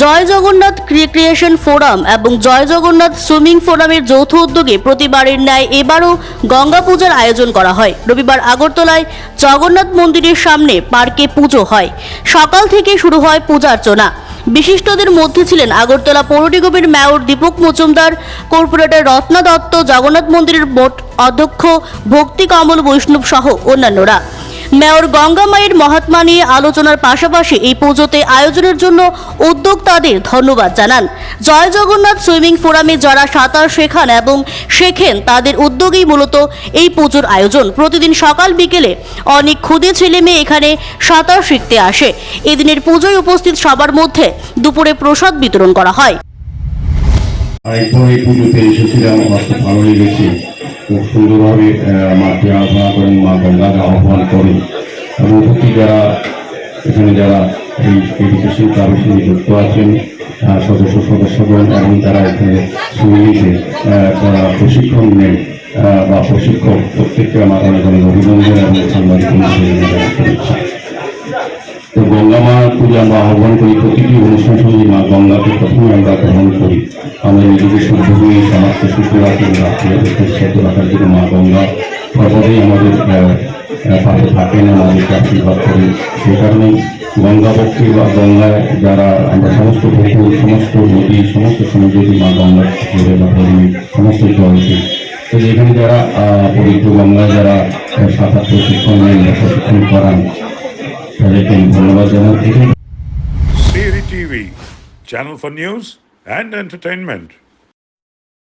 জয় Jagannath creation forum এবং জয় Jagannath swimming ফোরামের যৌথ উদ্যোগে প্রতিবারের ন্যায় এবারও গঙ্গা পূজার আয়োজন করা হয়। রবিবার আগরতলায় জগন্নাথ মন্দিরের সামনে পার্কে পুজো হয়। সকাল থেকে শুরু হয় পূজার্চনা। বিশিষ্টদের মধ্যে ছিলেন আগরতলা পৌর নিগমের মেয়র দীপক মজুমদার, কর্পোরেটর রত্না দত্ত, জগন্নাথ মন্দিরের বোর্ড অধ্যক্ষ ভক্তি কমল বৈষ্ণব সহ অন্যান্যরা। মেয়র গঙ্গা মায়ের মহাত্মা নিয়ে আলোচনার পাশাপাশি এই পুজোতে আয়োজনের জন্য উদ্যোক্তাদের ধন্যবাদ জানান। জয় জগন্নাথ সুইমিং ফোরামে যারা সাঁতার শেখান এবং শেখেন, তাদের উদ্যোগেই মূলত এই পুজোর আয়োজন। প্রতিদিন সকাল বিকেলে অনেক ক্ষুদে ছেলে মেয়ে এখানে সাঁতার শিখতে আসে। এদিনের পুজোয় উপস্থিত সবার মধ্যে দুপুরে প্রসাদ বিতরণ করা হয়। আর এরপর এই পুজোতে এসেছিলাম, আমার খুব ভালো লেগেছে খুব সুন্দরভাবে মাকে আরাধনা করেন, মা গঙ্গাকে আহ্বান করেন। এবং প্রতি যারা, এখানে যারা এই এডুকেশন ক্লাবের সঙ্গে যুক্ত আছেন সদস্য, সদস্যগণ এবং যারা এখানে সুইমিংয়ে যারা প্রশিক্ষণ নেন বা প্রশিক্ষক, প্রত্যেককে আমার অনেক অনেক অভিনন্দন এবং সাংবাদিক তো গঙ্গা মা পুজো আমরা আহ্বান করি, প্রতিটি অনুষ্ঠান সঙ্গে মা গঙ্গাকে প্রথমে আমরা গ্রহণ করি। সুস্থ রাখার জন্য মা গঙ্গা সর্বদাই আমাদের পাশে থাকেন আমাদেরকে আশীর্বাদ করেন। সেই কারণে গঙ্গা পক্ষে বা গঙ্গায় যারা আমরা সমস্ত পুকুর সমস্ত নদী সমস্ত সমুদ্রী মা গঙ্গা জুড়ে বা ধর্মী সমস্ত তো এখানে যারা পবিত্র গঙ্গায় যারা সাঁতার প্রশিক্ষণ নেন প্রশিক্ষণ করান তাদেরকে আমি ধন্যবাদ জানাচ্ছি TV, channel for news and entertainment.